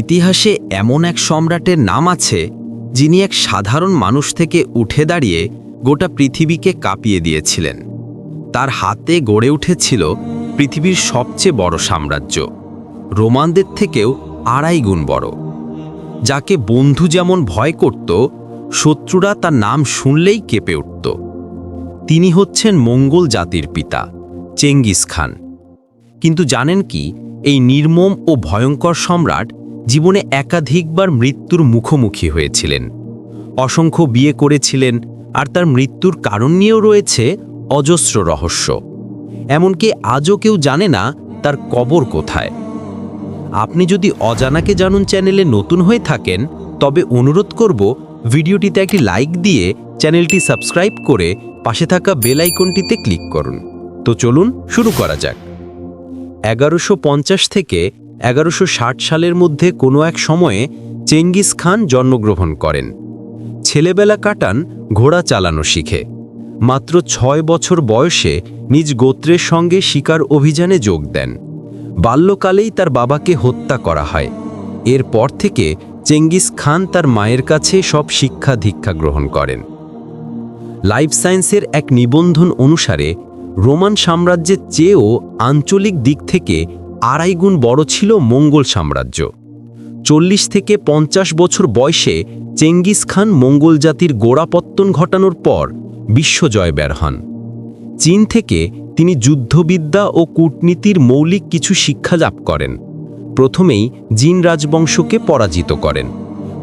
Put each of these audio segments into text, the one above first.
ইতিহাসে এমন এক সম্রাটের নাম আছে, যিনি এক সাধারণ মানুষ থেকে উঠে দাঁড়িয়ে গোটা পৃথিবীকে কাঁপিয়ে দিয়েছিলেন। তার হাতে গড়ে উঠেছিল পৃথিবীর সবচেয়ে বড় সাম্রাজ্য, রোমানদের থেকেও আড়াই গুণ বড়। যাকে বন্ধু যেমন ভয় করত, শত্রুরা তার নাম শুনলেই কেঁপে উঠত। তিনি হচ্ছেন মঙ্গল জাতির পিতা, চেঙ্গিস খান। কিন্তু জানেন কি, এই নির্মম ও ভয়ঙ্কর সম্রাট জীবনে একাধিকবার মৃত্যুর মুখোমুখি হয়েছিলেন। অসংখ্য বিয়ে করেছিলেন আর তার মৃত্যুর কারণ নিয়েও রয়েছে অজস্র রহস্য। এমনকি আজও কেউ জানে না তার কবর কোথায়। আপনি যদি অজানাকে জানুন চ্যানেলে নতুন হয়ে থাকেন, তবে অনুরোধ করব ভিডিওটিতে একটি লাইক দিয়ে চ্যানেলটি সাবস্ক্রাইব করে পাশে থাকা বেল আইকনটিতে ক্লিক করুন। তো চলুন শুরু করা যাক। এগারোশো থেকে এগারোশো সালের মধ্যে কোনো এক সময়ে চেঙ্গিস খান জন্মগ্রহণ করেন। ছেলেবেলা কাটান, ঘোড়া চালানো শিখে। মাত্র ছয় বছর বয়সে নিজ গোত্রের সঙ্গে শিকার অভিযানে যোগ দেন। বাল্যকালেই তার বাবাকে হত্যা করা হয়। এরপর থেকে চেঙ্গিস খান তার মায়ের কাছে সব শিক্ষা দীক্ষা গ্রহণ করেন। লাইফ সায়েন্সের এক নিবন্ধন অনুসারে রোমান সাম্রাজ্যের চেয়েও আঞ্চলিক দিক থেকে আড়াই গুণ বড় ছিল মঙ্গল সাম্রাজ্য। চল্লিশ থেকে পঞ্চাশ বছর বয়সে চেঙ্গিস খান মঙ্গল জাতির গোড়াপত্তন ঘটানোর পর বিশ্বজয় বের হন। চীন থেকে তিনি যুদ্ধবিদ্যা ও কূটনীতির মৌলিক কিছু শিক্ষা লাভ করেন। প্রথমেই জিন রাজবংশকে পরাজিত করেন।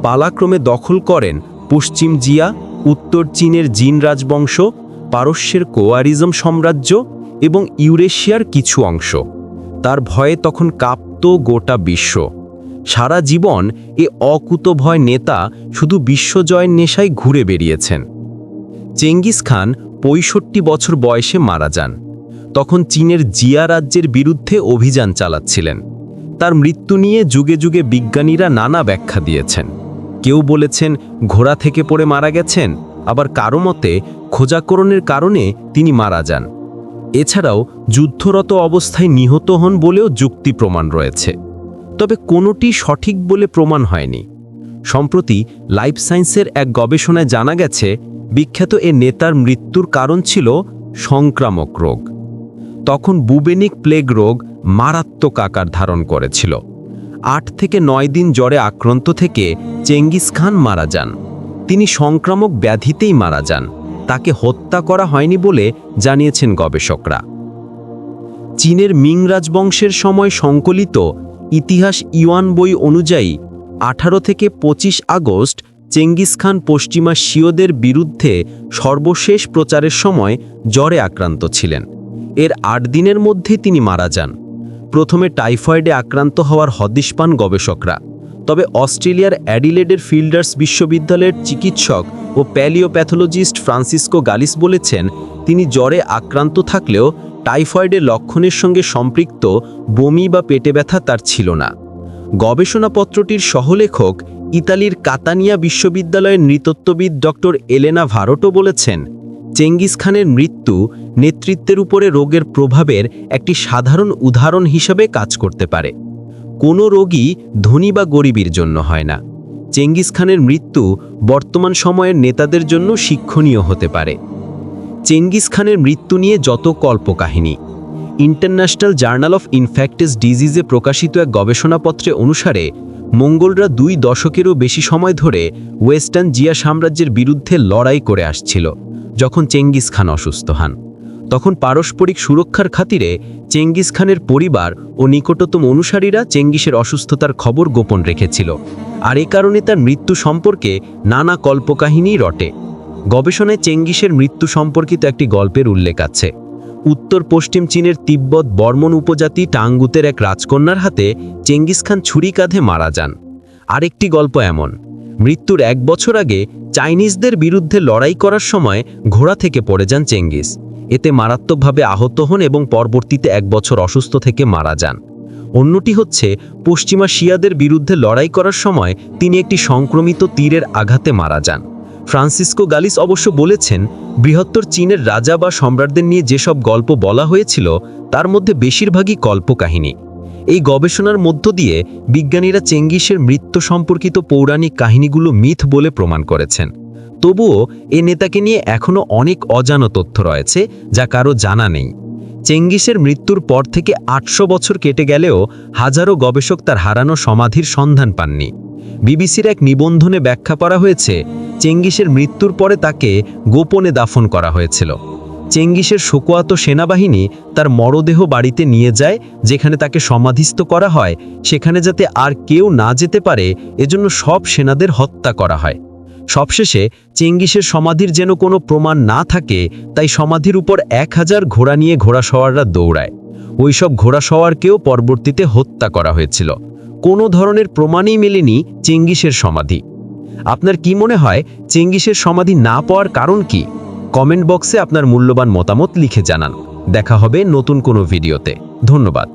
পালাক্রমে দখল করেন পশ্চিম জিয়া, উত্তর চীনের জিন রাজবংশ, পারস্যের কোয়ারিজম সাম্রাজ্য এবং ইউরেশিয়ার কিছু অংশ। তার ভয়ে তখন কাঁপত গোটা বিশ্ব। সারা জীবন এ অকুতভয় নেতা শুধু বিশ্বজয়ের নেশায় ঘুরে বেরিয়েছেন চেঙ্গিস খান পঁয়ষট্টি বছর বয়সে মারা যান। তখন চীনের জিয়া রাজ্যের বিরুদ্ধে অভিযান চালাচ্ছিলেন। তার মৃত্যু নিয়ে যুগে যুগে বিজ্ঞানীরা নানা ব্যাখ্যা দিয়েছেন। কেউ বলেছেন, ঘোড়া থেকে পড়ে মারা গেছেন, আবার কারও মতে, খোঁজাকরণের কারণে তিনি মারা যান। এছাড়াও যুদ্ধরত অবস্থায় নিহত হন বলেও যুক্তি প্রমাণ রয়েছে। তবে কোনোটি সঠিক বলে প্রমাণ হয়নি। সম্প্রতি লাইফ সায়েন্সের এক গবেষণায় জানা গেছে, বিখ্যাত এ নেতার মৃত্যুর কারণ ছিল সংক্রামক রোগ। তখন বুবেনিক প্লেগ রোগ মারাত্মক আকার ধারণ করেছিল। আট থেকে নয় দিন জ্বরে আক্রান্ত থেকে চেঙ্গিস খান মারা যান। তিনি সংক্রামক ব্যাধিতেই মারা যান। তাকে হত্যা করা হয়নি বলে জানিয়েছেন গবেষকরা। চীনের মিং রাজবংশের সময় সংকলিত ইতিহাস ইউয়ান বই অনুযায়ী আঠারো থেকে ২৫ আগস্ট চেঙ্গিস খান পশ্চিমা শিওদের বিরুদ্ধে সর্বশেষ প্রচারের সময় জ্বরে আক্রান্ত ছিলেন। এর আট দিনের মধ্যে তিনি মারা যান। প্রথমে টাইফয়েডে আক্রান্ত হওয়ার হদিশ পান গবেষকরা। তবে অস্ট্রেলিয়ার অ্যাডিলেডের ফিল্ডার্স বিশ্ববিদ্যালয়ের চিকিৎসক ও প্যালিওপ্যাথোলজিস্ট ফ্রান্সিসকো গালিস বলেছেন, তিনি জ্বরে আক্রান্ত থাকলেও টাইফয়েডের লক্ষণের সঙ্গে সম্পৃক্ত, বমি বা পেটে ব্যথা তার ছিল না। গবেষণাপত্রটির সহলেখক ইতালির কাতানিয়া বিশ্ববিদ্যালয়ের নৃতত্ত্ববিদ ডক্টর এলেনা ভারটো বলেছেন, চেঙ্গিস খানের মৃত্যু নেতৃত্বের উপরে রোগের প্রভাবের একটি সাধারণ উদাহরণ হিসেবে কাজ করতে পারে। কোনো রোগী ধনী বা গরিবের জন্য হয় না। চেঙ্গিস খানের মৃত্যু বর্তমান সময়ের নেতাদের জন্য শিক্ষণীয় হতে পারে। চেঙ্গিস খানের মৃত্যু নিয়ে যত কল্পকাহিনী, ইন্টারন্যাশনাল জার্নাল অফ ইনফ্যাক্টিস ডিজিজে প্রকাশিত এক গবেষণাপত্রে অনুসারে, মঙ্গলরা দুই দশকেরও বেশি সময় ধরে ওয়েস্টার্ন জিয়া সাম্রাজ্যের বিরুদ্ধে লড়াই করে আসছিল, যখন চেঙ্গিস খান অসুস্থ হন। তখন পারস্পরিক সুরক্ষার খাতিরে চেঙ্গিস খানের পরিবার ও নিকটতম অনুসারীরা চেঙ্গিসের অসুস্থতার খবর গোপন রেখেছিল। আর এ কারণে তার মৃত্যু সম্পর্কে নানা কল্পকাহিনী রটে। গবেষণায় চেঙ্গিসের মৃত্যু সম্পর্কিত একটি গল্পের উল্লেখ আছে। উত্তর পশ্চিম চীনের তিব্বত বর্মন উপজাতি টাঙ্গুতের এক রাজকন্যার হাতে চেঙ্গিস খান ছুরি কাঁধে মারা যান। আরেকটি গল্প এমন। মৃত্যুর এক বছর আগে চাইনিজদের বিরুদ্ধে লড়াই করার সময় ঘোড়া থেকে পড়ে যান চেঙ্গিস। এতে মারাত্মকভাবে আহত হন এবং পরবর্তীতে এক বছর অসুস্থ থেকে মারা যান। অন্যটি হচ্ছে, পশ্চিমা শিয়াদের বিরুদ্ধে লড়াই করার সময় তিনি একটি সংক্রমিত তীরের আঘাতে মারা যান। ফ্রান্সিসকো গালিস অবশ্য বলেছেন, বৃহত্তর চীনের রাজা বা সম্রাটদের নিয়ে যেসব গল্প বলা হয়েছিল, তার মধ্যে বেশিরভাগই কল্পকাহিনী। এই গবেষণার মধ্য দিয়ে বিজ্ঞানীরা চেঙ্গিসের মৃত্যু সম্পর্কিত পৌরাণিক কাহিনীগুলো মিথ বলে প্রমাণ করেছেন। তবুও এ নেতাকে নিয়ে এখনও অনেক অজানা তথ্য রয়েছে, যা কারও জানা নেই। চেঙ্গিসের মৃত্যুর পর থেকে আটশো বছর কেটে গেলেও হাজারো গবেষক তার হারানো সমাধির সন্ধান পাননি। বিবিসির এক নিবন্ধনে ব্যাখ্যা করা হয়েছে, চেঙ্গিসের মৃত্যুর পরে তাকে গোপনে দাফন করা হয়েছিল। চেঙ্গিসের শোকোয়াত সেনাবাহিনী তার মরদেহ বাড়িতে নিয়ে যায়, যেখানে তাকে সমাধিস্থ করা হয়, সেখানে যাতে আর কেউ না যেতে পারে, এজন্য সব সেনাদের হত্যা করা হয়। সবশেষে চেঙ্গিসের সমাধির যেন কোনো প্রমাণ না থাকে, তাই সমাধির উপর এক হাজার ঘোড়া নিয়ে ঘোড়া সওয়াররা দৌড়ায়। ওইসব ঘোড়া সওয়ারকেও পরবর্তীতে হত্যা করা হয়েছিল। কোনো ধরনের প্রমাণই মেলেনি চেঙ্গিসের সমাধি। আপনার কি মনে হয়, চেঙ্গিসের সমাধি না পাওয়ার কারণ কি? কমেন্ট বক্সে আপনার মূল্যবান মতামত লিখে জানান। দেখা হবে নতুন কোনো ভিডিওতে। ধন্যবাদ।